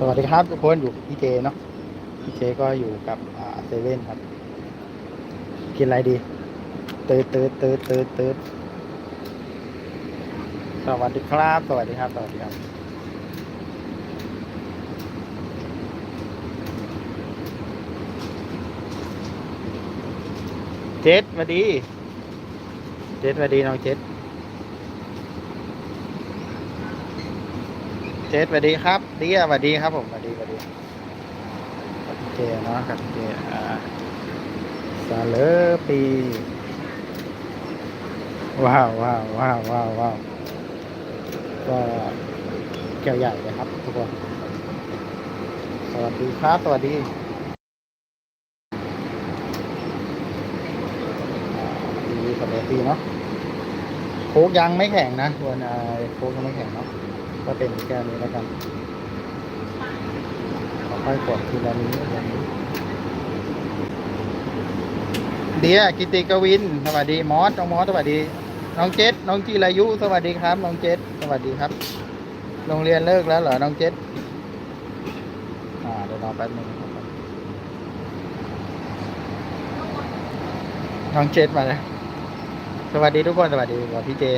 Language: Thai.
สวัสดีครับทุกคนอยู่พี่เจเนาะพี่เจก็อยู่กับอ่าเซเว่นครับ กินอะไรดีเตืดตืดตืดตืดตืดสวัสดีครับ สวัสดีครับ สวัสดีครับ เจษสวัสดี เจษสวัสดีน้องเจษ เจษสวัสดีครับเดียสวัสดีครับผมสวัสดีสวัสดีครัเจเนาะครับเจอ่าซาเลปีว้าวว้าวว้าวว้าวว้าวก็แก้วใหญ่เลยครับทุกคนสวัสดีครับสวัสดีดีสวัสดีเนาะโค้กยังไม่แข็งนะควรอ่าโค้กยังไม่แข็งเนาะ ก็เป็นแก้วนี้แล้วกันค่อยๆกดทีละนี้ทีละนี้เดียกิติกวิน สวัสดีมอสน้องมอสสวัสดี น้องเจษน้องจีรายุ สวัสดีครับ น้องเจษสวัสดีครับ โรงเรียนเลิกแล้วเหรอ น้องเจษอ่าเดี๋ยวรอแป๊บนึงน้องเจษมาเลยสวัสดีทุกคน สวัสดีกับพี่เจนะ